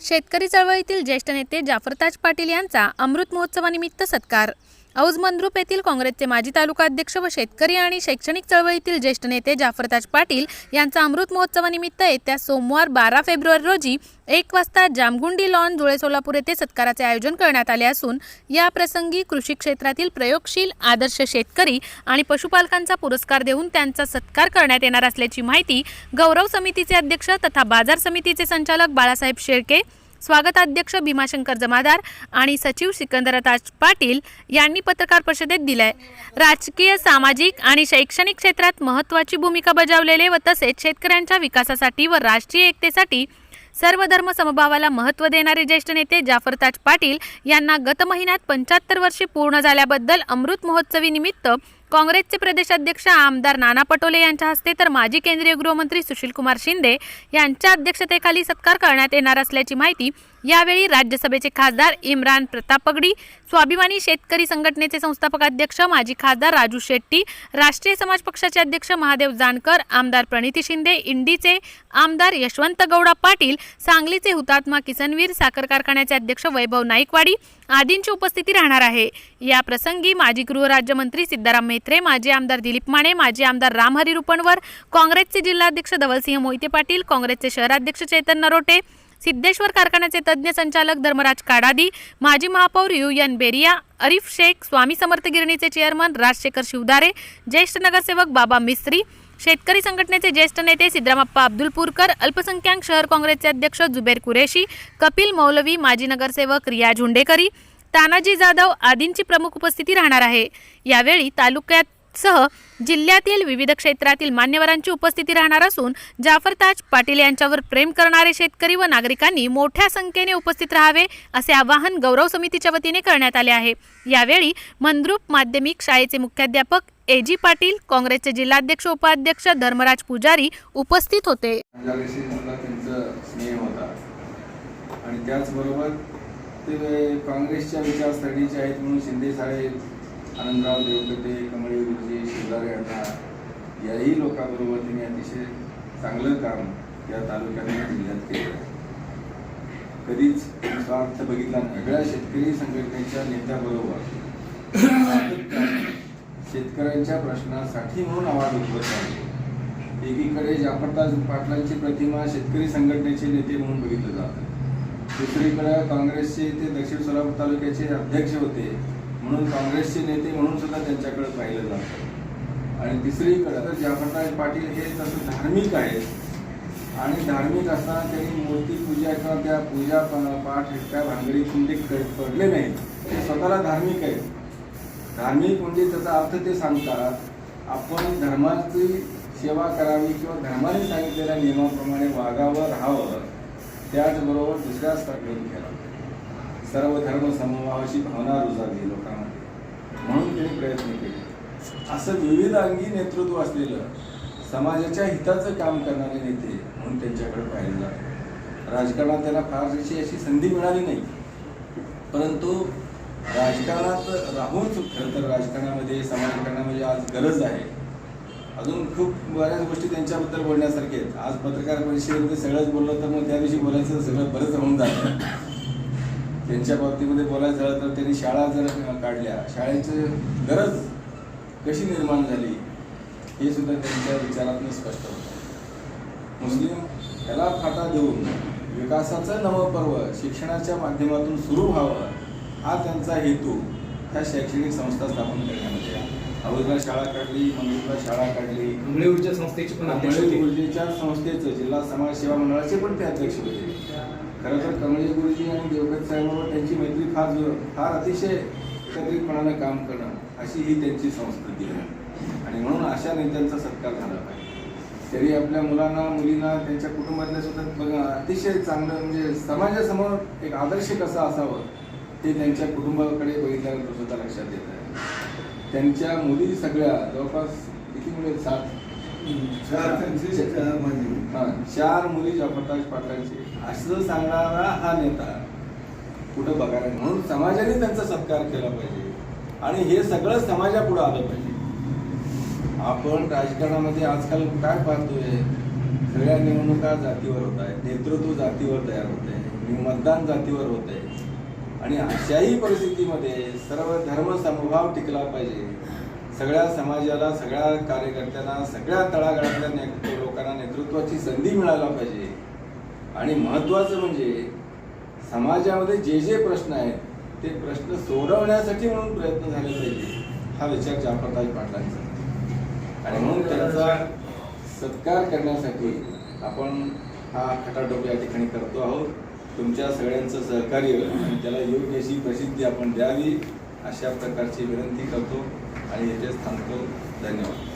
शेतकरी चळवळीतील ज्येष्ठ नेते जाफरताज पाटील यांचा अमृत महोत्सवानिमित्त सत्कार. औज मंद्रुप येथील काँग्रेसचे माजी तालुका अध्यक्ष व शेतकरी आणि शैक्षणिक चळवळीतील ज्येष्ठ नेते जाफरताज पाटील यांचा अमृत महोत्सवानिमित्त येत्या सोमवार बारा फेब्रुवारी रोजी एक वाजता जामगुंडी लॉन धुळे सोलापूर येथे सत्काराचे आयोजन करण्यात आले असून या प्रसंगी कृषी क्षेत्रातील प्रयोगशील आदर्श शेतकरी आणि पशुपालकांचा पुरस्कार देऊन त्यांचा सत्कार करण्यात येणार असल्याची माहिती गौरव समितीचे अध्यक्ष तथा बाजार समितीचे संचालक बाळासाहेब शेळके स्वागताध्यक्ष भीमाशंकर जमादार आणि सचिव सिकंदरताज पाटील यांनी पत्रकार परिषदेत दिलाय. राजकीय सामाजिक आणि शैक्षणिक क्षेत्रात महत्त्वाची भूमिका बजावलेले व तसेच शेतकऱ्यांच्या विकासासाठी व राष्ट्रीय एकतेसाठी सर्व धर्म समभावाला महत्त्व देणारे ज्येष्ठ नेते जाफरताज पाटील यांना गत महिन्यात पंच्याहत्तर वर्षे पूर्ण झाल्याबद्दल अमृत महोत्सवी निमित्त काँग्रेसचे प्रदेशाध्यक्ष आमदार नाना पटोले यांच्या हस्ते तर माजी केंद्रीय गृहमंत्री सुशीलकुमार शिंदे यांच्या अध्यक्षतेखाली सत्कार करण्यात येणार असल्याची माहिती यावेळी राज्यसभेचे खासदार इम्रान प्रतापगडी स्वाभिमानी शेतकरी संघटनेचे संस्थापक अध्यक्ष माजी खासदार राजू शेट्टी राष्ट्रीय समाज पक्षाचे अध्यक्ष महादेव जानकर आमदार प्रणिती शिंदे इंडीचे आमदार यशवंत गौडा पाटील सांगलीचे हुतात्मा किसनवीर साखर कारखान्याचे अध्यक्ष वैभव नाईकवाडी आदींची उपस्थिती राहणार आहे. या प्रसंगी माजी गृहराज्यमंत्री सिद्धाराम मेत्रे माजी आमदार दिलीप माने माजी आमदार रामहरी रुपणवर काँग्रेसचे जिल्हाध्यक्ष धवलसिंह मोहिते पाटील काँग्रेसचे शहराध्यक्ष चेतन नरोटे सिद्धेश्वर कारखान्याचे तज्ज्ञ संचालक धर्मराज काडादी माजी महापौर यू एन बेरिया अरिफ शेख स्वामी समर्थ गिरणीचे चेअरमन राजशेखर शिवदारे ज्येष्ठ नगरसेवक बाबा मिस्त्री शेतकरी संघटनेचे ज्येष्ठ नेते सिद्धरामप्पा अब्दुलपूरकर अल्पसंख्याक शहर काँग्रेसचे अध्यक्ष जुबेर कुरेशी कपिल मौलवी माजी नगरसेवक रिया झुंडेकरी तानाजी जाधव आदींची प्रमुख उपस्थिती राहणार आहे. यावेळी तालुक्यात सह जिल्ह्यातील विविध क्षेत्रातील मान्यवरांची उपस्थिती राहणार असून जाफरताज पाटील यांच्यावर प्रेम करणारे शेतकरी व नागरिकांनी मोठ्या संख्येने उपस्थित राहावे असे आवाहन गौरव समितीच्या वतीने करण्यात आले आहे. यावेळी मंद्रुप माध्यमिक शाळेचे मुख्याध्यापक ए जी पाटील काँग्रेसचे जिल्हाध्यक्ष उपाध्यक्ष धर्मराज पुजारी उपस्थित होते. आणि त्याचबरोबर ते काँग्रेसच्या विचारसरणीचे आहेत म्हणून शिंदे साहेब आनंदराव देवकते कमळे गुरुजी यांना याही लोकांबरोबर त्यांनी अतिशय चांगलं काम या तालुक्यात जिल्ह्यात केलं. कधीच स्वार्थ बघितला सगळ्या शेतकरी संघटनेच्या नेत्याबरोबर. शेतकऱ्यांच्या प्रश्नासाठी म्हणून आवाज उठवत आहे एकीकडे जाफरताज पाटलांची प्रतिमा शेतकरी संघटनेचे नेते म्हणून बघितलं जातं. दुसरीकडे काँग्रेसचे ते दक्षिण सोलापूर तालुक्याचे अध्यक्ष होते म्हणून काँग्रेसचे नेते म्हणून सुद्धा त्यांच्याकडे पाहिलं जातं. आणि तिसरीकडं तर जाफरताज पाटील हे तसं धार्मिक आहेत. आणि धार्मिक असताना त्यांनी मूर्ती पूजा किंवा त्या पूजा पाठ त्या भानगडीतून ते म्हणजे पडले नाहीत. ते स्वतःला धार्मिक आहेत. धार्मिक म्हणजे त्याचा अर्थ ते सांगतात आपण धर्माची सेवा करावी किंवा धर्माने सांगितलेल्या नियमाप्रमाणे वागावं राहावं त्याचबरोबर दुसऱ्या स्तराकडून करावं सर्व धर्म समभावाची भावना रुजावी लोकांमध्ये. म्हणून त्यांनी प्रयत्न केले. असं विविध अंगी नेतृत्व असलेलं समाजाच्या हिताचं काम करणारे नेते म्हणून त्यांच्याकडे पाहिलं जातं. राजकारणात त्यांना फार अशी अशी संधी मिळाली नाही. परंतु राजकारणात राहून खरं तर राजकारणामध्ये समाजकारणामध्ये आज गरज आहे. अजून खूप बऱ्याच गोष्टी त्यांच्याबद्दल बोलण्यासारखे आहेत. आज पत्रकार परिषदेमध्ये सगळंच बोललं तर मग त्या दिवशी बोलायचं सगळं बरंच होऊन जातं. त्यांच्या बाबतीमध्ये बोलायचं झालं तर त्यांनी शाळा जर काढल्या शाळेची गरज कशी निर्माण झाली हे सुद्धा त्यांच्या विचारातून स्पष्ट होतं. मुस्लिम याला फाटा देऊन विकासाचं नवं पर्व शिक्षणाच्या माध्यमातून सुरू व्हावं हा त्यांचा हेतू ह्या शैक्षणिक संस्था स्थापन करण्यामध्ये. अवधला शाळा काढली मंगळूरला शाळा काढली. मंगळी ऊर्जा संस्थेची पण होते. गुरुजीच्या संस्थेचं जिल्हा समाज सेवा मंडळाचे पण ते अध्यक्ष होते. खरं तर कमळे गुरुजी आणि देवगत साहेबांवर त्यांची मैत्री फार फार अतिशय एकत्रितपणानं काम करणं अशी ही त्यांची संस्कृती आहे. आणि म्हणून अशा नेत्यांचा सत्कार झाला पाहिजे. तरी आपल्या मुलांना मुलींना त्यांच्या कुटुंबातल्या सुद्धा बघा अतिशय चांगलं म्हणजे समाजासमोर एक आदर्श कसं असावं ते त्यांच्या कुटुंबाकडे बघितल्यानंतर सुद्धा लक्षात येत आहे. त्यांच्या मुली सगळ्या जवळपास किती मुली? सात? चार मुली जाफरताज पाटलांची. असं सांगणारा हा नेता कुठं बघायला म्हणून समाजाने त्यांचा सत्कार केला पाहिजे. आणि हे सगळं समाजापुढं आलं पाहिजे. आपण राजकारणामध्ये आजकाल काय पाहतोय? सगळ्या निवडणुका जातीवर होत आहेत. नेतृत्व जातीवर तयार होत आहे. मतदान जातीवर होत आहे. आणि अशाही परिस्थितीमध्ये सर्व धर्म समभाव टिकला पाहिजे. सगळ्या समाजाला सगळ्या कार्यकर्त्यांना सगळ्या तळागाळातल्या ने लोकांना नेतृत्वाची संधी मिळायला पाहिजे. आणि महत्त्वाचं म्हणजे समाजामध्ये जे जे प्रश्न आहेत ते प्रश्न सोडवण्यासाठी म्हणून प्रयत्न झाले पाहिजे. हा विचार जाफरताज पाटलांचा आणि म्हणून त्यांचा सत्कार करण्यासाठी आपण हा खटाटोप या ठिकाणी करतो आहोत. तुमच्या सगळ्यांचं सहकार्य आणि त्याला योग्य अशी प्रसिद्धी आपण द्यावी अशा प्रकारची विनंती करतो. आणि येथेच थांबतो. धन्यवाद.